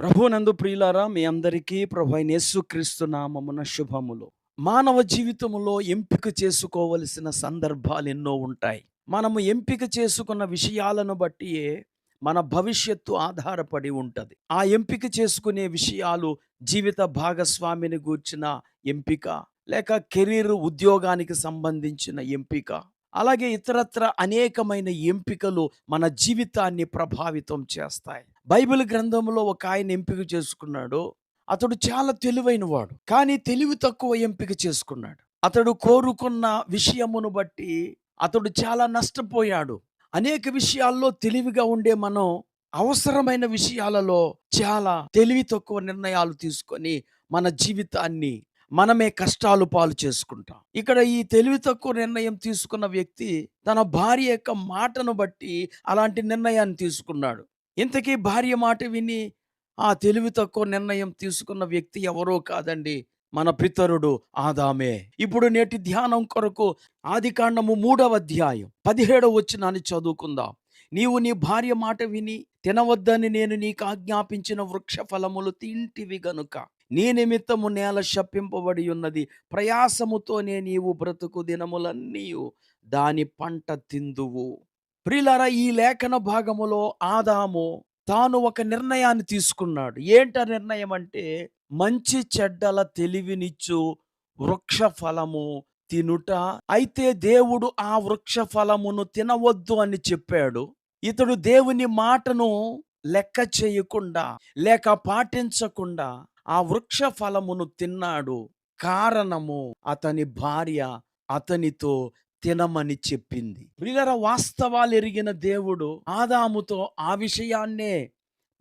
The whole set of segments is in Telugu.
ప్రభునందు ప్రియులారా మీ అందరికీ ప్రభు అయిన యేసుక్రీస్తు నామమున శుభములు. మానవ జీవితంలో ఎంపిక చేసుకోవలసిన సందర్భాలు ఎన్నో ఉంటాయి. మనము ఎంపిక చేసుకున్న విషయాలను బట్టియే మన భవిష్యత్తు ఆధారపడి ఉంటుంది. ఆ ఎంపిక చేసుకునే విషయాలు జీవిత భాగస్వామిని గూర్చిన ఎంపిక లేక కెరీర్ ఉద్యోగానికి సంబంధించిన ఎంపిక అలాగే ఇతరత్ర అనేకమైన ఎంపికలు మన జీవితాన్ని ప్రభావితం చేస్తాయి. బైబిల్ గ్రంథంలో ఒక ఆయన ఎంపిక చేసుకున్నాడు. అతడు చాలా తెలివైన వాడు కానీ తెలివి తక్కువ ఎంపిక చేసుకున్నాడు. అతడు కోరుకున్న విషయమును బట్టి అతడు చాలా నష్టపోయాడు. అనేక విషయాల్లో తెలివిగా ఉండే మనం అవసరమైన విషయాలలో చాలా తెలివి తక్కువ నిర్ణయాలు తీసుకొని మన జీవితాన్ని మనమే కష్టాలు పాలు చేసుకుంటాం. ఇక్కడ ఈ తెలివి తక్కువ నిర్ణయం తీసుకున్న వ్యక్తి తన భార్య యొక్క మాటను బట్టి అలాంటి నిర్ణయాన్ని తీసుకున్నాడు. ఇంతకీ భార్య మాట విని ఆ తెలివి తక్కువ నిర్ణయం తీసుకున్న వ్యక్తి ఎవరో కాదండి మన పితరుడు ఆదామే. ఇప్పుడు నేటి ధ్యానం కొరకు ఆది కాండము మూడవ అధ్యాయం పదిహేడవ వచ్చినాన్ని చదువుకుందాం. నీవు నీ భార్య మాట విని తినవద్దని నేను నీకు ఆజ్ఞాపించిన వృక్ష ఫలములు తింటివి గనుక. నీ నిమిత్తము నేల శప్పింపబడి ఉన్నది. ప్రయాసముతోనే నీవు బ్రతుకు దినములన్నీ దాని పంట తిందువు. ప్రిలర ఈ లేఖన భాగములో ఆదాము తాను ఒక నిర్ణయాన్ని తీసుకున్నాడు. ఏంట నిర్ణయం అంటే మంచి చెడ్డల తెలివినిచ్చు వృక్ష ఫలము తినుట. అయితే దేవుడు ఆ వృక్ష ఫలమును తినవద్దు అని చెప్పాడు. ఇతడు దేవుని మాటను లెక్క చేయకుండా లేక పాటించకుండా ఆ వృక్ష ఫలమును తిన్నాడు. కారణము అతని భార్య అతనితో తినమని చెప్పింది. ప్రియులర వాస్తవాలు ఎరిగిన దేవుడు ఆదాముతో ఆ విషయాన్నే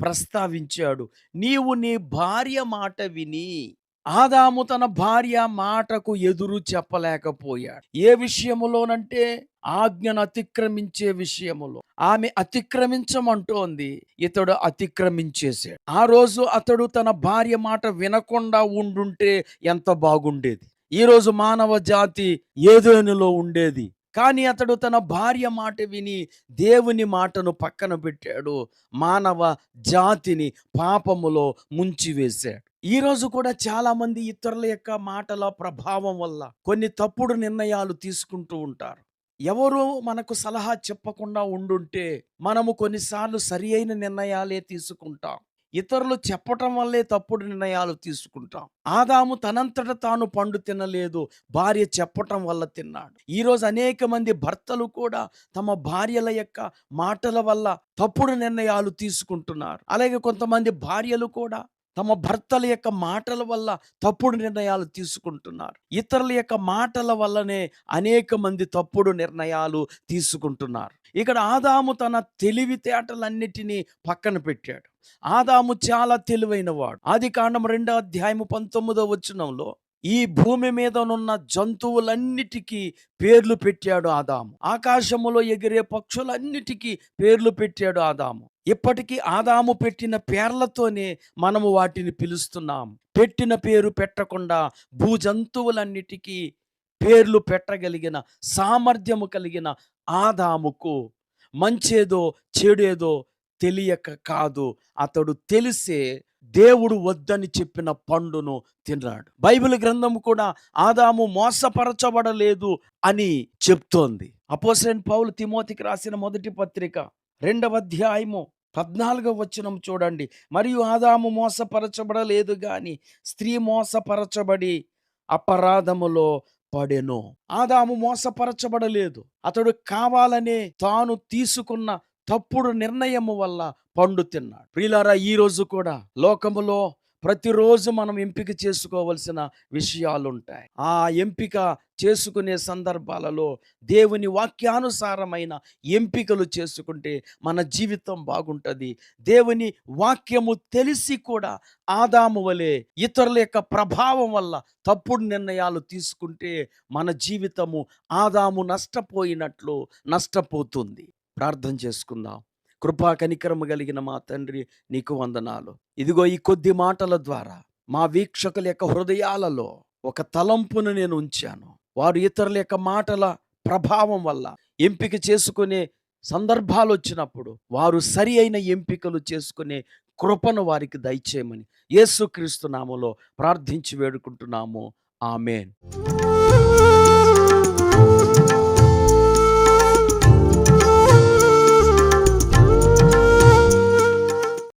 ప్రస్తావించాడు. నీవు నీ భార్య మాట విని ఆదాము తన భార్య మాటకు ఎదురు చెప్పలేకపోయాడు. ఏ విషయములోనంటే ఆజ్ఞను అతిక్రమించే విషయములో. ఆమె అతిక్రమించమంటోంది ఇతడు అతిక్రమించేశాడు. ఆ రోజు అతడు తన భార్య మాట వినకుండా ఉండుంటే ఎంత బాగుండేది. ఈ రోజు మానవ జాతి ఏదోనిలో ఉండేది. కానీ అతడు తన భార్య మాట విని దేవుని మాటను పక్కన పెట్టాడు మానవ జాతిని పాపములో ముంచివేశాడు. ఈరోజు కూడా చాలామంది ఇతరుల యొక్క మాటల ప్రభావం వల్ల కొన్ని తప్పుడు నిర్ణయాలు తీసుకుంటూ ఉంటారు. ఎవరు మనకు సలహా చెప్పకుండా ఉండుంటే మనము కొన్నిసార్లు సరి అయిన నిర్ణయాలే తీసుకుంటాం. ఇతరులు చెప్పటం వల్లే తప్పుడు నిర్ణయాలు తీసుకుంటాం. ఆదాము తనంతట తాను పండు తినలేదు భార్య చెప్పటం వల్ల తిన్నాడు. ఈరోజు అనేక మంది భర్తలు కూడా తమ భార్యల యొక్క మాటల వల్ల తప్పుడు నిర్ణయాలు తీసుకుంటున్నారు. అలాగే కొంతమంది భార్యలు కూడా తమ భర్తల యొక్క మాటల వల్ల తప్పుడు నిర్ణయాలు తీసుకుంటున్నారు. ఇతరుల యొక్క మాటల వల్లనే అనేక మంది తప్పుడు నిర్ణయాలు తీసుకుంటున్నారు. ఇక్కడ ఆదాము తన తెలివితేటలన్నిటినీ పక్కన పెట్టాడు. ఆదాము చాలా తెలివైన వాడు ఆది కాండం రెండో అధ్యాయము పంతొమ్మిదో వచనంలో ఈ భూమి మీదనున్న జంతువులన్నిటికీ పేర్లు పెట్టాడు ఆదాము. ఆకాశములో ఎగిరే పక్షులన్నిటికీ పేర్లు పెట్టాడు ఆదాము. ఇప్పటికీ ఆదాము పెట్టిన పేర్లతోనే మనము వాటిని పిలుస్తున్నాం. పెట్టిన పేరు పెట్టకుండా భూజంతువులన్నిటికీ పేర్లు పెట్టగలిగిన సామర్థ్యము కలిగిన ఆదాముకు మంచేదో చెడేదో తెలియక కాదు. అతడు తెలిసే దేవుడు వద్దని చెప్పిన పండును తిన్నాడు బైబిల్ గ్రంథం కూడా ఆదాము మోసపరచబడలేదు అని చెప్తోంది. అపోసైన్ పౌలు తిమోతికి రాసిన మొదటి పత్రిక రెండవ అధ్యాయము పద్నాలుగవ వచనం చూడండి. మరియు ఆదాము మోసపరచబడలేదు గాని స్త్రీ మోసపరచబడి అపరాధములో పడెను. ఆదాము మోసపరచబడలేదు. అతడు కావాలనే తాను తీసుకున్న తప్పుడు నిర్ణయము వల్ల పండు తిన్నాడు. ప్రియులారా ఈ రోజు కూడా లోకములో ప్రతిరోజు మనం ఎంపిక చేసుకోవలసిన విషయాలు ఉంటాయి ఆ ఎంపిక చేసుకునే సందర్భాలలో దేవుని వాక్యానుసారమైన ఎంపికలు చేసుకుంటే మన జీవితం బాగుంటుంది. దేవుని వాక్యము తెలిసి కూడా ఆదాము వలె ఇతరుల యొక్క ప్రభావం వల్ల తప్పుడు నిర్ణయాలు తీసుకుంటే మన జీవితము ఆదాము నష్టపోయినట్లు నష్టపోతుంది. ప్రార్థన చేసుకుందాం. కృపా కనికరము కలిగిన మా తండ్రి నీకు వందనాలు. ఇదిగో ఈ కొద్ది మాటల ద్వారా మా వీక్షకుల యొక్క హృదయాలలో ఒక తలంపును నేను ఉంచాను. వారు ఇతరుల యొక్క మాటల ప్రభావం వల్ల ఎంపిక చేసుకునే సందర్భాలు వచ్చినప్పుడు వారు సరి అయిన ఎంపికలు చేసుకునే కృపను వారికి దయచేయమని యేసుక్రీస్తు నామలో ప్రార్థించి వేడుకుంటున్నాము. ఆమెన్.